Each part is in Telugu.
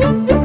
thank you.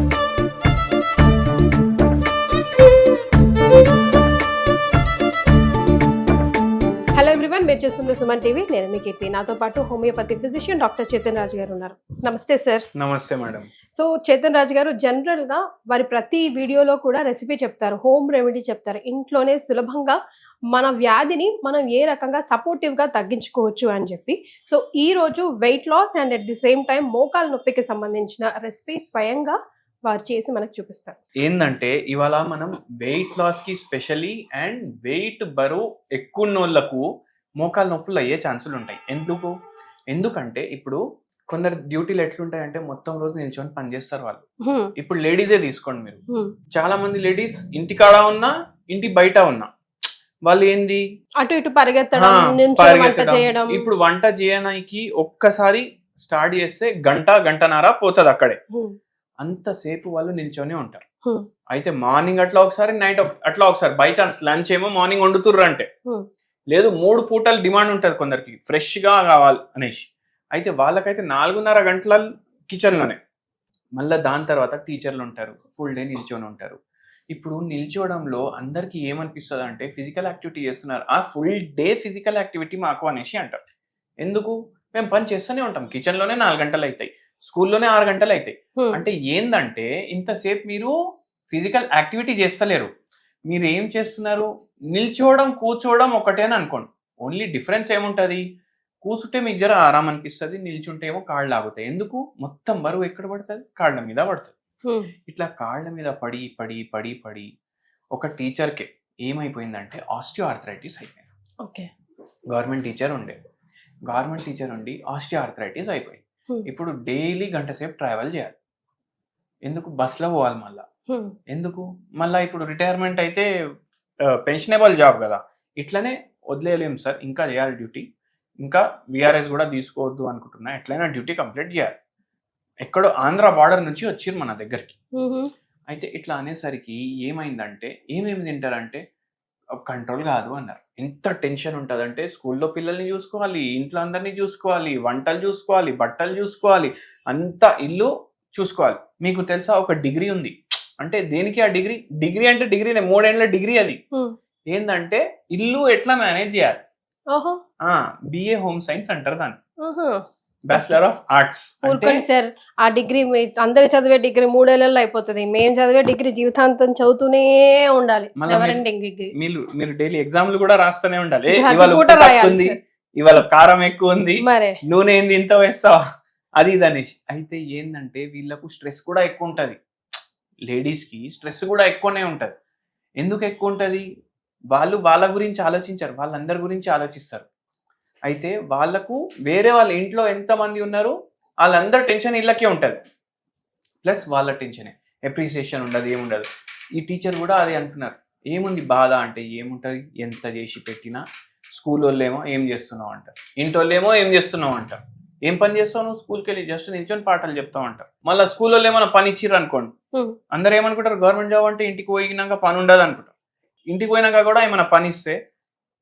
మీరు చూస్తుంది సుమన్ టీవీ. నేను మీ కీర్తి. నాతో పాటు homeopathy physician doctor Chetan Raju garu ఉన్నారు. నమస్తే సార్. నమస్తే మేడం. సో చేతన్ రాజు గారు జనరల్గా వారి ప్రతి వీడియోలో కూడా రెసిపీ చెప్తారు. హోమ్ రెమెడీ చెప్తారు. ఇంట్లోనే సులభంగా మన వ్యాధిని మనం ఏ రకంగా సపోర్టివ్గా తగ్గించుకోవచ్చు అని చెప్పి. సో ఈ రోజు weight loss and at the same time మోకాల నొప్పికి సంబంధించిన రెసిపీ స్వయంగా వారు చేసి మనకు చూపిస్తారు. ఏంటంటే ఇవాళ మనం వెయిట్ లాస్కి స్పెషలీ అండ్ వెయిట్ బరువు ఎక్కువ మోకాలు నొప్పులు అయ్యే ఛాన్సులు ఉంటాయి. ఎందుకు? ఎందుకంటే ఇప్పుడు కొందరు డ్యూటీలు ఎట్లుంటాయంటే మొత్తం రోజు నిల్చొని పని చేస్తారు వాళ్ళు. ఇప్పుడు లేడీసే తీసుకోండి మీరు. చాలా మంది లేడీస్ ఇంటి కాడ ఉన్నా ఇంటి బయట ఉన్నా వాళ్ళు ఏంది? అటు ఇటు పరిగెత్తడం పరిగెత్తడం. ఇప్పుడు వంట చేయడానికి ఒక్కసారి స్టార్ట్ చేస్తే గంట గంటన్నర పోతుంది అక్కడే. అంతసేపు వాళ్ళు నిల్చొని ఉంటారు. అయితే మార్నింగ్ అట్లా ఒకసారి నైట్ అట్లా ఒకసారి బై ఛాన్స్ లంచ్ ఏమో మార్నింగ్ వండుతుర్రు అంటే. లేదు మూడు పూటలు డిమాండ్ ఉంటుంది కొందరికి. ఫ్రెష్గా కావాలి అనేసి అయితే వాళ్ళకైతే నాలుగున్నర గంటల కిచెన్లోనే మళ్ళీ దాని తర్వాత టీచర్లు ఉంటారు ఫుల్ డే నిల్చొని ఉంటారు. ఇప్పుడు నిల్చోవడంలో అందరికి ఏమనిపిస్తుంది అంటే ఫిజికల్ యాక్టివిటీ చేస్తున్నారు. ఆ ఫుల్ డే ఫిజికల్ యాక్టివిటీ మాకు అనేసి అంటారు. ఎందుకు? మేము పని చేస్తూనే ఉంటాం. కిచెన్లోనే నాలుగు గంటలు అవుతాయి స్కూల్లోనే ఆరు గంటలు అవుతాయి. అంటే ఏందంటే ఇంతసేపు మీరు ఫిజికల్ యాక్టివిటీ చేస్తలేరు. మీరు ఏం చేస్తున్నారు? నిల్చోవడం కూర్చోవడం ఒకటేని అనుకోండి. ఓన్లీ డిఫరెన్స్ ఏముంటుంది? కూర్చుంటే మీకు జర ఆరాం అనిపిస్తుంది నిల్చుంటే ఏమో కాళ్ళు ఆగుతాయి. ఎందుకు? మొత్తం బరువు ఎక్కడ పడుతుంది? కాళ్ళ మీద పడుతుంది. ఇట్లా కాళ్ళ మీద పడి పడి పడి పడి ఒక టీచర్కి ఏమైపోయిందంటే ఆస్టియో ఆర్థరైటిస్ అయిపోయింది. ఓకే. గవర్నమెంట్ టీచర్ ఉండే. గవర్నమెంట్ టీచర్ ఉండి ఆస్టియో ఆర్థరైటిస్ అయిపోయింది. ఇప్పుడు డైలీ గంట సేపు ట్రావెల్ చేయాలి. ఎందుకు? బస్లో పోవాలి మళ్ళా. ఎందుకు? మళ్ళీ ఇప్పుడు రిటైర్మెంట్ అయితే పెన్షనబుల్ జాబ్ కదా. ఇట్లనే వదిలేయలేం సార్. ఇంకా చేయాలి డ్యూటీ ఇంకా విఆర్ఎస్ కూడా తీసుకోవద్దు అనుకుంటున్నా. ఎట్లయినా డ్యూటీ కంప్లీట్ చేయాలి. ఎక్కడో ఆంధ్ర బార్డర్ నుంచి వచ్చిర్రు మన దగ్గరికి. హ్మ్. అయితే ఇట్లా అనేసరికి ఏమైందంటే ఏమేమి తింటారంటే కంట్రోల్ కాదు అన్నారు. ఎంత టెన్షన్ ఉంటుందంటే స్కూల్లో పిల్లల్ని చూసుకోవాలి ఇంట్లో అందరినీ చూసుకోవాలి వంటలు చూసుకోవాలి బట్టలు చూసుకోవాలి అంత ఇల్లు చూసుకోవాలి. మీకు తెలుసా ఒక డిగ్రీ ఉంది. అంటే దేనికి ఆ డిగ్రీ? డిగ్రీ అంటే డిగ్రీనే మూడేళ్ళ డిగ్రీ అది. ఏంటంటే ఇల్లు ఎట్లా మేనేజ్ చేయాలి? బిఏ హోమ్ సైన్స్ అంటారు దాన్ని. బ్యాచిలర్ ఆఫ్ ఆర్ట్స్ ఊరుకోండి సార్ ఆ డిగ్రీ అందరు చదివే డిగ్రీ మూడేళ్ళలో అయిపోతుంది. మేము చదివే డిగ్రీ జీవితాంతం చదువుతూనే ఉండాలి. మీరు- మీరు డైలీ ఎగ్జామ్లు కూడా రాస్తూనే ఉండాలి. ఇవాళ ఉంది. ఇవాళ కారం ఎక్కువ ఉంది నూనె ఏంది ఇంత వేస్తావా? అది ఇది అనేసి అయితే ఏంటంటే వీళ్ళకు స్ట్రెస్ కూడా ఎక్కువ ఉంటుంది. లేడీస్కి స్ట్రెస్ కూడా ఎక్కువనే ఉంటుంది. ఎందుకు ఎక్కువ ఉంటుంది? వాళ్ళు వాళ్ళ గురించి ఆలోచించారు. వాళ్ళందరి గురించి ఆలోచిస్తారు. అయితే వాళ్ళకు వేరే వాళ్ళ ఇంట్లో ఎంతమంది ఉన్నారు వాళ్ళందరి టెన్షన్ ఇళ్ళకే ఉంటుంది. ప్లస్ వాళ్ళ టెన్షనే. ఎప్రిసియేషన్ ఉండదు ఏముండదు. ఈ టీచర్ కూడా అదే అంటున్నారు. ఏముంది బాధ అంటే ఏముంటుంది? ఎంత చేసి పెట్టినా స్కూల్ వాళ్ళేమో ఏం చేస్తున్నావు అంటారు. ఇంటి వాళ్ళేమో ఏం చేస్తున్నావు అంటారు. ఏం పని చేస్తావు నువ్వు స్కూల్కి వెళ్ళి జస్ట్ నిల్చొని పాఠాలు చెప్తావు అంటారు మళ్ళీ స్కూల్ వాళ్ళు ఏమైనా పని ఇచ్చిర్రు అనుకోండి. అందరు ఏమనుకుంటారు? గవర్నమెంట్ జాబ్ అంటే ఇంటికి పోయినాక పని ఉండదు అనుకుంటారు. ఇంటికి పోయినాక కూడా ఏమైనా పని ఇస్తే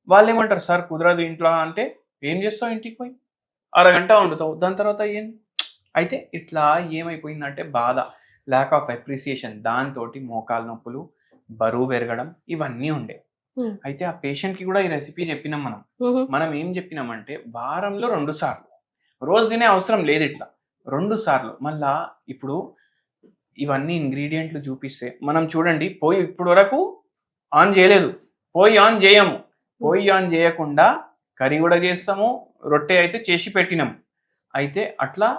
వాళ్ళు ఏమంటారు? సార్ కుదరదు ఇంట్లో అంటే ఏం చేస్తావు ఇంటికి పోయి? అరగంట వండుతావు. దాని తర్వాత ఏం అయితే ఇట్లా ఏమైపోయిందంటే బాధ. ల్యాక్ ఆఫ్ అప్రిసియేషన్ దాంతో మోకాలు నొప్పులు బరువు పెరగడం ఇవన్నీ ఉండే. అయితే ఆ పేషెంట్కి కూడా ఈ రెసిపీ చెప్పినాం మనం. మనం ఏం చెప్పినామంటే వారంలో రెండు సార్లు. రోజు తినే అవసరం లేదు ఇట్లా. రెండు సార్లు. మళ్ళా ఇప్పుడు ఇవన్నీ ఇంగ్రీడియంట్లు చూపిస్తే మనం చూడండి పోయి ఇప్పుడు వరకు ఆన్ చేయలేదు. పోయి ఆన్ చేయము. పోయి ఆన్ చేయకుండా కర్రీ కూడా చేస్తాము రొట్టె అయితే చేసి పెట్టినాము అయితే అట్లా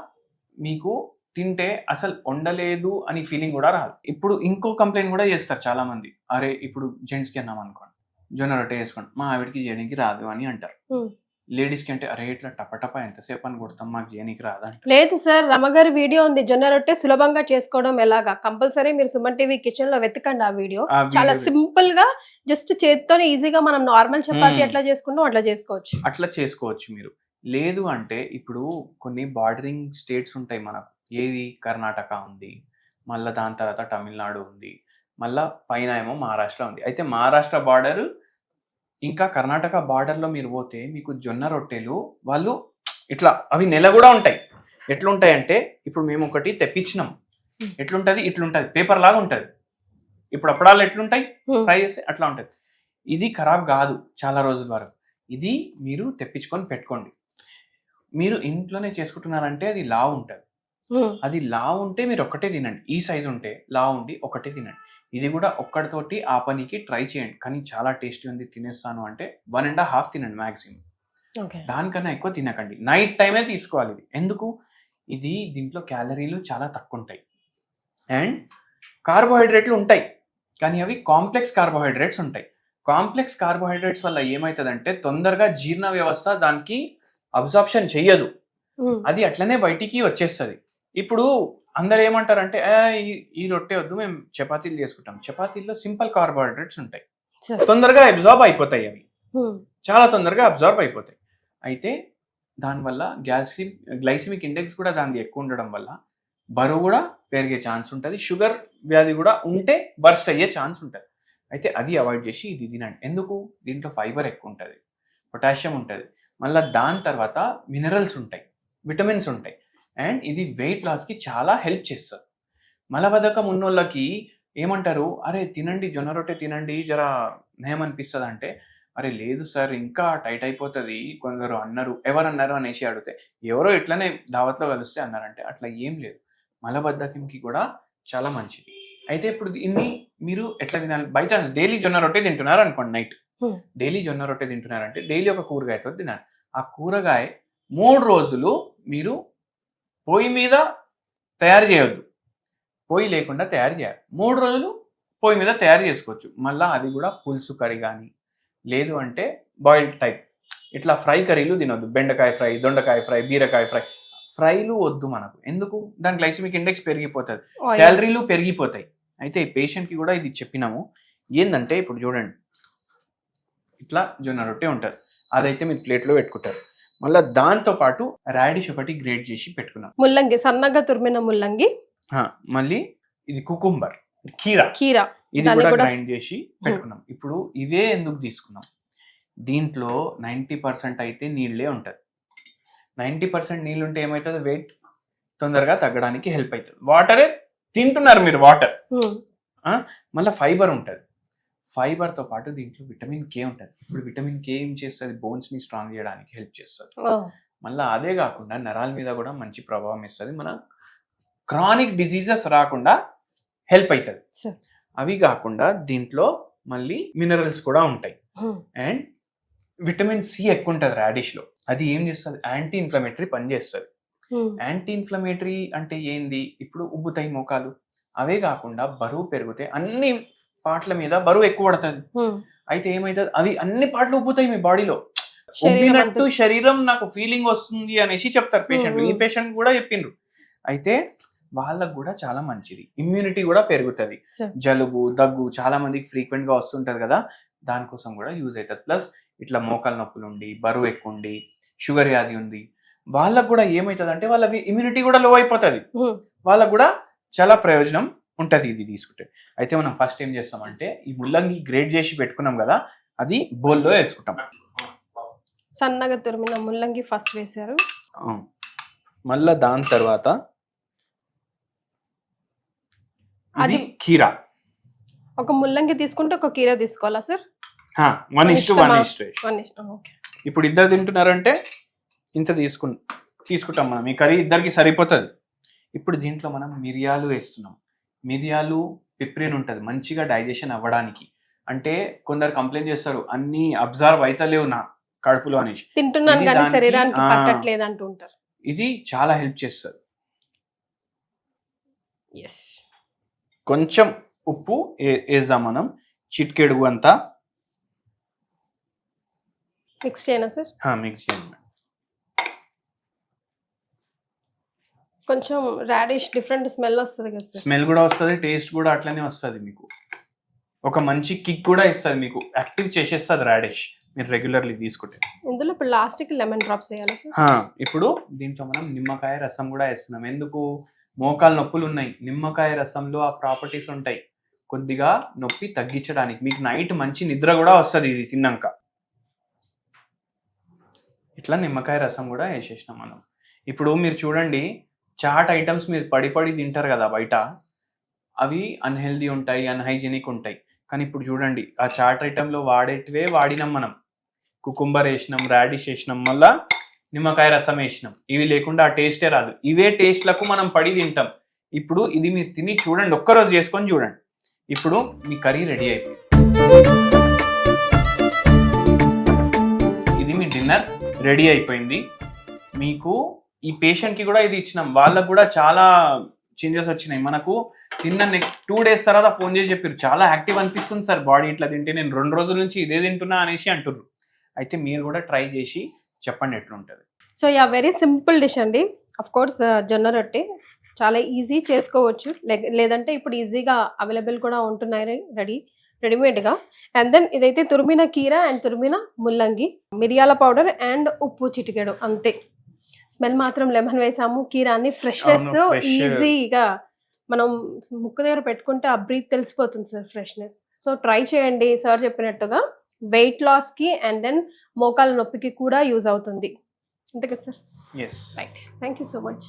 మీకు తింటే అసలు వండలేదు అని ఫీలింగ్ కూడా రాదు. ఇప్పుడు ఇంకో కంప్లైంట్ కూడా చేస్తారు చాలా మంది అరే ఇప్పుడు జెంట్స్కి అన్నాం అనుకోండి జొన్న రొట్టె చేసుకోండి మా ఆవిడకి చేయడానికి రాదు అని అంటారు. లేడీస్కి అంటే అరే ఇట్లా టపటప ఎంతసేపు అని కొడతాం మాకు చేయడానికి రాదు లేదు సార్ రమగారి వీడియో ఉంది జొన్న రొట్టె సులభంగా చేసుకోవడం ఎలాగా? కంపల్సరీ మీరు సుమన్ టీవీ కిచెన్లో వెతకండి ఆ వీడియో. చాలా సింపుల్గా జస్ట్ చేత్తోనే ఈజీగా మనం నార్మల్ చపాతీ. ఎట్లా చేసుకుంటాం అట్లా చేసుకోవచ్చు. అట్లా చేసుకోవచ్చు మీరు. లేదు అంటే ఇప్పుడు కొన్ని బార్డరింగ్ స్టేట్స్ ఉంటాయి మనకు. ఏది? కర్ణాటక ఉంది మళ్ళీ దాని తర్వాత తమిళనాడు ఉంది మళ్ళా పైన ఏమో మహారాష్ట్ర ఉంది. అయితే మహారాష్ట్ర బార్డర్ ఇంకా కర్ణాటక బార్డర్లో మీరు పోతే మీకు జొన్న రొట్టెలు వాళ్ళు ఇట్లా అవి నెల కూడా ఉంటాయి. ఎట్లుంటాయంటే ఇప్పుడు మేము ఒకటి తెప్పించినాం. ఎట్లుంటది? ఇట్లుంటది. పేపర్ లాగా ఉంటది. ఇప్పుడు అప్పడాలు ఎట్లుంటాయి. ఫ్రై చేస్తే అట్లా ఉంటది. ఇది ఖరాబ్ కాదు చాలా రోజుల వరకు. ఇది మీరు తెప్పించుకొని పెట్టుకోండి. మీరు ఇంట్లోనే చేసుకుంటున్నారంటే అది లా ఉంటుంది. అది లా ఉంటే మీరు ఒక్కటే తినండి. ఈ సైజ్ ఉంటే లా ఉండి ఒకటే తినండి. ఇది కూడా ఒక్కడితోటి ఆ పనికి ట్రై చేయండి. కానీ చాలా టేస్టీ ఉంది తినేస్తాను అంటే వన్ అండ్ హాఫ్ తినండి మ్యాక్సిమం ఓకే. దానికన్నా ఎక్కువ తినకండి. నైట్ టైమే తీసుకోవాలి ఇది. ఎందుకు? ఇది దీంట్లో క్యాలరీలు చాలా తక్కువ ఉంటాయి అండ్ కార్బోహైడ్రేట్లు ఉంటాయి. కానీ అవి కాంప్లెక్స్ కార్బోహైడ్రేట్స్ ఉంటాయి. కాంప్లెక్స్ కార్బోహైడ్రేట్స్ వల్ల ఏమవుతుందంటే తొందరగా జీర్ణ వ్యవస్థ దానికి అబ్జార్ప్షన్ చెయ్యదు. అది అట్లనే బయటికి వచ్చేస్తుంది. ఇప్పుడు అందరు ఏమంటారంటే "ఆ, ఈ- ఈ రొట్టె వద్దు మేము చపాతీలు చేసుకుంటాం. చపాతీల్లో సింపుల్ కార్బోహైడ్రేట్స్ ఉంటాయి. తొందరగా అబ్జార్బ్ అయిపోతాయి అవి. ఉమ్, చాలా తొందరగా అబ్జార్బ్ అయిపోతాయి. అయితే దానివల్ల గ్యాసి గ్లైసిమిక్ ఇండెక్స్ కూడా దానిది ఎక్కువ ఉండడం వల్ల బరువు కూడా పెరిగే ఛాన్స్ ఉంటుంది షుగర్ వ్యాధి కూడా ఉంటే బర్స్ట్ అయ్యే ఛాన్స్ ఉంటుంది. అయితే అది అవాయిడ్ చేసి ఇది తినండి. ఎందుకు? దీంట్లో ఫైబర్ ఎక్కువ ఉంటుంది పొటాషియం ఉంటుంది. మళ్ళీ దాని తర్వాత మినరల్స్ ఉంటాయి విటమిన్స్ ఉంటాయి. అండ్ ఇది వెయిట్ లాస్కి చాలా హెల్ప్ చేస్తుంది. మలబద్ధకం ఉన్నోళ్ళకి ఏమంటారు? అరే తినండి జొన్న రొట్టె తినండి జర నయం అనిపిస్తుంది అంటే అరే లేదు సార్ ఇంకా టైట్ అయిపోతుంది కొందరు అన్నారు ఎవరు అన్నారు అనేసి అడిగితే ఎవరో ఇట్లనే దావత్లో కలిస్తే అన్నారంటే అట్లా ఏం లేదు. మలబద్ధకంకి కూడా చాలా మంచిది. అయితే ఇప్పుడు ఇన్ని మీరు ఎట్లా తినాలి? బై ఛాన్స్ డైలీ జొన్న రొట్టె తింటున్నారు అనుకోండి నైట్. డైలీ జొన్న రొట్టె తింటున్నారంటే డైలీ ఒక కూరగాయతో తినాలి. ఆ కూరగాయ మూడు రోజులు మీరు పొయ్యి మీద తయారు చేయొద్దు. పొయ్యి లేకుండా తయారు చేయాలి. మూడు రోజులు పొయ్యి మీద తయారు చేసుకోవచ్చు. మళ్ళీ అది కూడా పులుసు కర్రీ కానీ లేదు అంటే బాయిల్డ్ టైప్ ఇట్లా ఫ్రై కర్రీలు తినొద్దు. బెండకాయ ఫ్రై దొండకాయ ఫ్రై బీరకాయ ఫ్రై. ఫ్రైలు వద్దు మనకు. ఎందుకు? దాని గ్లైసిమిక్ ఇండెక్స్ పెరిగిపోతుంది. క్యాలరీలు పెరిగిపోతాయి. అయితే ఈ పేషెంట్కి కూడా ఇది చెప్పినాము. ఏంటంటే ఇప్పుడు చూడండి. ఇట్లా జొన్న రొట్టె ఉంటుంది. అదైతే మీరు ప్లేట్లో పెట్టుకుంటారు. మళ్ళీ దాంతో పాటు రాడిష్ ఒకటి గ్రేట్ చేసి పెట్టుకున్నాం. ముల్లంగి సన్నగా తురిమిన ముల్లంగి. మళ్ళీ ఇది కుకుంబర్ కీరా. కీరా. ఇది కూడా గ్రైండ్ చేసి పెట్టుకున్నాం. ఇప్పుడు ఇవే ఎందుకు తీసుకున్నాం? దీంట్లో నైంటీ పర్సెంట్ అయితే నీళ్ళే ఉంటుంది. నైంటీ పర్సెంట్ నీళ్ళు ఉంటే ఏమవుతుంది వెయిట్ తొందరగా తగ్గడానికి హెల్ప్ అవుతుంది వాటరే తింటున్నారు మీరు వాటర్. మళ్ళీ ఫైబర్ ఉంటుంది. ఫైబర్తో పాటు దీంట్లో విటమిన్ కే ఉంటుంది. ఇప్పుడు విటమిన్ కే ఏం చేస్తుంది? బోన్స్ని స్ట్రాంగ్ చేయడానికి హెల్ప్ చేస్తుంది. మళ్ళీ అదే కాకుండా నరాల మీద కూడా మంచి ప్రభావం ఇస్తుంది. మన క్రానిక్ డిసీజెస్ రాకుండా హెల్ప్ అవుతుంది. అవి కాకుండా దీంట్లో మళ్ళీ మినరల్స్ కూడా ఉంటాయి. అండ్ విటమిన్ సి ఎక్కువ ఉంటుంది రాడిష్లో. అది ఏం చేస్తుంది? యాంటీ ఇన్ఫ్లమేటరీ పనిచేస్తుంది యాంటీ ఇన్ఫ్లమేటరీ అంటే ఏంది? ఇప్పుడు ఉబ్బుతాయి మోకాలు. అవే కాకుండా బరువు పెరిగితే అన్ని పార్ట్ల మీద బరువు ఎక్కువ పడుతుంది. అయితే ఏమైతుంది? అవి అన్ని పార్ట్లు ఉబ్బుతాయి మీ బాడీలో. శరీరం ఉబ్బినట్టు. శరీరం నాకు ఫీలింగ్ వస్తుంది అనేసి చెప్తారు పేషెంట్లు ఈ. పేషెంట్ కూడా చెప్పిండ్రు. అయితే వాళ్ళకు కూడా చాలా మంచిది. ఇమ్యూనిటీ కూడా పెరుగుతుంది. జలుబు దగ్గు చాలా మందికి ఫ్రీక్వెంట్గా వస్తుంటది కదా. దానికోసం కూడా యూజ్ అవుతుంది. ప్లస్ ఇట్లా మోకాల నొప్పులు ఉండి బరువు ఎక్కువ ఉండి షుగర్ వ్యాధి ఉంది. వాళ్ళకు కూడా ఏమవుతుంది అంటే వాళ్ళ ఇమ్యూనిటీ కూడా లో అయిపోతుంది. వాళ్ళకు కూడా చాలా ప్రయోజనం ఉంటుంది ఇది తీసుకుంటే. అయితే మనం ఫస్ట్ ఏం చేస్తామంటే ఈ ముల్లంగి గ్రేడ్ చేసి పెట్టుకున్నాం కదా అది బౌల్లో వేసుకుంటాం. సన్నగా తురిమిన ముల్లంగి ఫస్ట్ వేశారు. మళ్ళా దాని తర్వాత అది కీరా. ఒక ముల్లంగి తీసుకుంటే ఒక కీర తీసుకోవాలా సార్ వన్ మన ఇస్ టు వన్ ఇష్టం, ఇప్పుడు ఇద్దరు తింటున్నారంటే ఇంత తీసుకు తీసుకుంటాం మనం. ఈ కర్రీ ఇద్దరికి సరిపోతుంది. ఇప్పుడు దీంట్లో మనం మిరియాలు వేస్తున్నాం. మిరియాలు పిప్రిన్ ఉంటుంది మంచిగా డైజెషన్ అవ్వడానికి. అంటే కొందరు కంప్లైంట్ చేస్తారు అన్ని అబ్జర్వ్ అవుతలేవు నా కడుపులో అనేసి. తింటున్నాను కానీ శరీరానికి. పట్టట్లేదు ఇది చాలా హెల్ప్ చేస్తుంది. కొంచెం ఉప్పు వేద్దాం మనం. చిట్కెడుగు అంతా. మిక్స్ చేయనా సార్? మిక్స్ చేయండి. కొంచెం రాడిష్ డిఫరెంట్ స్మెల్ వస్తుంది కదా సార్ స్మెల్ కూడా వస్తుంది టేస్ట్ కూడా అట్లనే వస్తుంది మీకు. ఒక మంచి కిక్ కూడా ఇస్తుంది మీకు. యాక్టివ్ చేసేస్తుంది రాడిష్ మీరు రెగ్యులర్లీ తీసుకుంటే. ఇందులో ఇప్పుడు లాస్ట్కి లెమన్ డ్రాప్స్ వేయాలి సార్ హా, ఇప్పుడు దీంట్లో మనం నిమ్మకాయ రసం కూడా వేస్తున్నాం. ఎందుకు? మోకాలు నొప్పులు ఉన్నాయి. నిమ్మకాయ రసంలో ఆ ప్రాపర్టీస్ ఉంటాయి. కొద్దిగా నొప్పి తగ్గించడానికి. మీకు నైట్ మంచి నిద్ర కూడా వస్తుంది ఇది తిన్నాక. ఇట్లా నిమ్మకాయ రసం కూడా వేసేసినాం మనం. ఇప్పుడు మీరు చూడండి చాట్ ఐటమ్స్ మీరు పడి పడి తింటారు కదా బయట. అవి అన్హెల్దీ ఉంటాయి అన్హైజీనిక్ ఉంటాయి. కానీ ఇప్పుడు చూడండి ఆ చాట్ ఐటెంలో వాడేటివే వాడినాం మనం. కుకుంబర్ వేసినాం రాడిష్ వేసినాం మళ్ళా నిమ్మకాయ రసం వేసినాం. ఇవి లేకుండా ఆ టేస్టే రాదు. ఇవే టేస్ట్లకు మనం పడి తింటాం. ఇప్పుడు ఇది మీరు తిని చూడండి ఒక్కరోజు చేసుకొని చూడండి. ఇప్పుడు మీ కర్రీ రెడీ అయిపోయింది. ఇది మీ డిన్నర్ రెడీ అయిపోయింది. మీకు ఈ పేషెంట్కి కూడా ఇది ఇచ్చినాం. వాళ్ళకు కూడా చాలా చేంజెస్ వచ్చినాయి. మనకు తిన్న నెక్స్ట్ టూ డేస్ తర్వాత ఫోన్ చేసి చెప్పారు చాలా యాక్టివ్ అనిపిస్తుంది సార్ బాడీ ఇట్లా తింటే. నేను రెండు రోజుల నుంచి ఇదే తింటున్నా అనేసి అంటున్నారు అయితే మీరు కూడా ట్రై చేసి చెప్పండి ఎట్లుంటుంది. So ya very simple dish అండి. అఫ్ కోర్స్ uh, జొన్న రొట్టె చాలా ఈజీ చేసుకోవచ్చు. లే- లేదంటే ఇప్పుడు ఈజీగా అవైలబుల్ కూడా ఉంటున్నాయి రెడీ రెడీమేడ్గా. అండ్ దెన్ ఇదైతే తురిమిన కీర అండ్ తురిమిన ముల్లంగి మిరియాల పౌడర్ అండ్ ఉప్పు చిటికెడు. అంతే. స్మెల్ మాత్రం లెమన్ వేసాము కీరాన్ని ఫ్రెష్నెస్ fresh. ఈజీగా మనం ముక్కు దగ్గర పెట్టుకుంటే ఆ బ్రీత్ తెలిసిపోతుంది సార్ ఫ్రెష్నెస్. సో ట్రై చేయండి సార్ చెప్పినట్టుగా. వెయిట్ లాస్కి అండ్ దెన్ మోకాల నొప్పికి కూడా యూజ్ అవుతుంది. అంతే కదా sir? Right thank you so much